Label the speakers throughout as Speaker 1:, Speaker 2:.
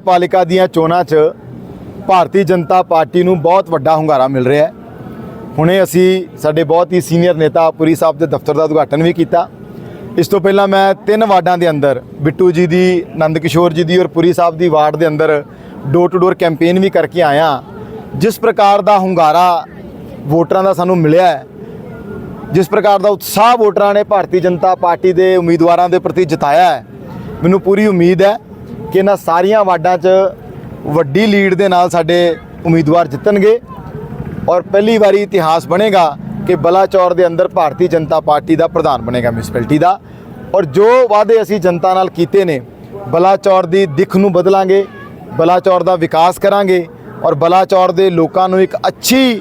Speaker 1: ਪਾਲਿਕਾ ਦੀਆਂ ਚੋਣਾਂ 'ਚ ਭਾਰਤੀ ਜਨਤਾ ਪਾਰਟੀ ਨੂੰ ਬਹੁਤ ਵੱਡਾ ਹੁੰਗਾਰਾ ਮਿਲ ਰਿਹਾ ਹੈ। ਹੁਣੇ ਅਸੀਂ ਸਾਡੇ ਬਹੁਤ ਹੀ ਸੀਨੀਅਰ ਨੇਤਾ ਪੁਰੀ ਸਾਹਿਬ ਦੇ ਦਫ਼ਤਰ ਦਾ ਉਦਘਾਟਨ ਵੀ ਕੀਤਾ। ਇਸ ਤੋਂ ਪਹਿਲਾਂ ਮੈਂ ਤਿੰਨ ਵਾਰਡਾਂ ਦੇ ਅੰਦਰ ਬਿੱਟੂ ਜੀ ਦੀ ਨੰਦ ਕਿਸ਼ੋਰ ਜੀ ਦੀ ਔਰ ਪੁਰੀ ਸਾਹਿਬ ਦੀ ਵਾਰਡ ਦੇ ਅੰਦਰ ਡੋਰ ਟੂ ਡੋਰ ਕੈਂਪੇਨ ਵੀ ਕਰਕੇ ਆਇਆ। ਜਿਸ ਪ੍ਰਕਾਰ ਦਾ ਹੁੰਗਾਰਾ ਵੋਟਰਾਂ ਦਾ ਸਾਨੂੰ ਮਿਲਿਆ ਹੈ, ਜਿਸ ਪ੍ਰਕਾਰ ਦਾ ਉਤਸ਼ਾਹ ਵੋਟਰਾਂ ਨੇ ਭਾਰਤੀ ਜਨਤਾ ਪਾਰਟੀ ਦੇ ਉਮੀਦਵਾਰਾਂ ਦੇ ਪ੍ਰਤੀ ਜਤਾਇਆ ਹੈ, ਮੈਨੂੰ ਪੂਰੀ ਉਮੀਦ ਹੈ ਕਿ ਇਹਨਾਂ ਸਾਰੀਆਂ ਵਾਰਡਾਂ 'ਚ ਵੱਡੀ ਲੀਡ ਦੇ ਨਾਲ ਸਾਡੇ ਉਮੀਦਵਾਰ ਜਿੱਤਣਗੇ। ਔਰ ਪਹਿਲੀ ਵਾਰੀ ਇਤਿਹਾਸ ਬਣੇਗਾ ਕਿ ਬਲਾਚੌਰ ਦੇ ਅੰਦਰ ਭਾਰਤੀ ਜਨਤਾ ਪਾਰਟੀ ਦਾ ਪ੍ਰਧਾਨ ਬਣੇਗਾ ਮਿਊਨਿਸਪੈਲਿਟੀ ਦਾ। ਔਰ ਜੋ ਵਾਅਦੇ ਅਸੀਂ ਜਨਤਾ ਨਾਲ ਕੀਤੇ ਨੇ, ਬਲਾਚੌਰ ਦੀ ਦਿੱਖ ਨੂੰ ਬਦਲਾਂਗੇ, ਬਲਾਚੌਰ ਦਾ ਵਿਕਾਸ ਕਰਾਂਗੇ ਔਰ ਬਲਾਚੌਰ ਦੇ ਲੋਕਾਂ ਨੂੰ ਇੱਕ ਅੱਛੀ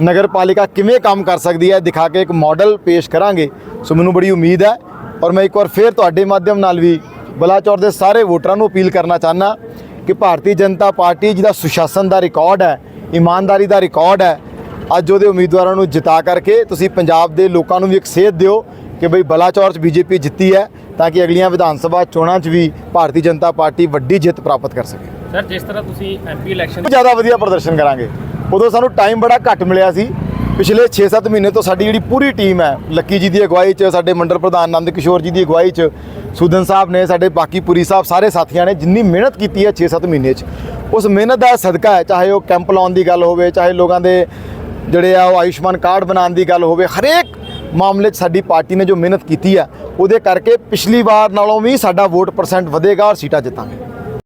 Speaker 1: ਨਗਰ ਪਾਲਿਕਾ ਕਿਵੇਂ ਕੰਮ ਕਰ ਸਕਦੀ ਹੈ ਦਿਖਾ ਕੇ ਇੱਕ ਮਾਡਲ ਪੇਸ਼ ਕਰਾਂਗੇ। ਸੋ ਮੈਨੂੰ ਬੜੀ ਉਮੀਦ ਹੈ ਔਰ ਮੈਂ ਇੱਕ ਵਾਰ ਫੇਰ ਤੁਹਾਡੇ ਮਾਧਿਅਮ ਨਾਲ ਵੀ ਬਲਾਚੌਰ ਦੇ ਸਾਰੇ ਵੋਟਰਾਂ ਨੂੰ ਅਪੀਲ ਕਰਨਾ ਚਾਹਨਾ ਕਿ ਭਾਰਤੀ ਜਨਤਾ ਪਾਰਟੀ ਜਿਹਦਾ ਸੁਸ਼ਾਸਨ ਦਾ ਰਿਕਾਰਡ ਹੈ ਇਮਾਨਦਾਰੀ ਦਾ ਰਿਕਾਰਡ ਹੈ ਅੱਜ ਉਹਦੇ ਉਮੀਦਵਾਰਾਂ ਨੂੰ ਜਿਤਾ ਕਰਕੇ ਤੁਸੀਂ ਪੰਜਾਬ ਦੇ ਲੋਕਾਂ ਨੂੰ ਵੀ ਇੱਕ ਸੇਧ ਦਿਓ ਕਿ ਬਈ ਬਲਾਚੌਰ 'ਚ ਬੀਜੇਪੀ ਜਿੱਤੀ ਹੈ ਤਾਂ ਕਿ ਅਗਲੀਆਂ ਵਿਧਾਨ ਸਭਾ ਚੋਣਾਂ 'ਚ ਵੀ ਭਾਰਤੀ ਜਨਤਾ ਪਾਰਟੀ ਵੱਡੀ ਜਿੱਤ ਪ੍ਰਾਪਤ ਕਰ ਸਕੇ।
Speaker 2: ਸਰ ਜਿਸ ਤਰ੍ਹਾਂ ਤੁਸੀਂ ਐਮਪੀ ਇਲੈਕਸ਼ਨ
Speaker 1: ਜ਼ਿਆਦਾ ਵਧੀਆ ਪ੍ਰਦਰਸ਼ਨ ਕਰਾਂਗੇ। ਉਦੋਂ ਸਾਨੂੰ ਟਾਈਮ ਬੜਾ ਘੱਟ ਮਿਲਿਆ ਸੀ। ਪਿਛਲੇ 6-7 ਮਹੀਨੇ ਤੋਂ ਸਾਡੀ ਜਿਹੜੀ ਪੂਰੀ ਟੀਮ ਹੈ, ਲੱਕੀ ਜੀ ਦੀ ਅਗਵਾਈ 'ਚ, ਸਾਡੇ ਮੰਡਲ ਪ੍ਰਧਾਨ ਨੰਦ ਕਿਸ਼ੋਰ ਜੀ ਦੀ ਅਗਵਾਈ 'ਚ, ਸੁਦਨ ਸਾਹਿਬ ਨੇ, ਸਾਡੇ ਬਾਕੀ ਪੁਰੀ ਸਾਹਿਬ ਸਾਰੇ ਸਾਥੀਆਂ ਨੇ ਜਿੰਨੀ ਮਿਹਨਤ ਕੀਤੀ ਹੈ 6-7 ਮਹੀਨੇ 'ਚ, ਉਸ ਮਿਹਨਤ ਦਾ ਸਦਕਾ ਹੈ, ਚਾਹੇ ਉਹ ਕੈਂਪ ਲਾਉਣ ਦੀ ਗੱਲ ਹੋਵੇ, ਚਾਹੇ ਲੋਕਾਂ ਦੇ ਜਿਹੜੇ ਆ ਉਹ ਆਯੁਸ਼ਮਾਨ ਕਾਰਡ ਬਣਾਉਣ ਦੀ ਗੱਲ ਹੋਵੇ, ਹਰੇਕ ਮਾਮਲੇ 'ਚ ਸਾਡੀ ਪਾਰਟੀ ਨੇ ਜੋ ਮਿਹਨਤ ਕੀਤੀ ਹੈ, ਉਹਦੇ ਕਰਕੇ ਪਿਛਲੀ ਵਾਰ ਨਾਲੋਂ ਵੀ ਸਾਡਾ ਵੋਟ ਪਰਸੈਂਟ ਵਧੇਗਾ ਔਰ ਸੀਟਾਂ ਜਿੱਤਾਂਗੇ।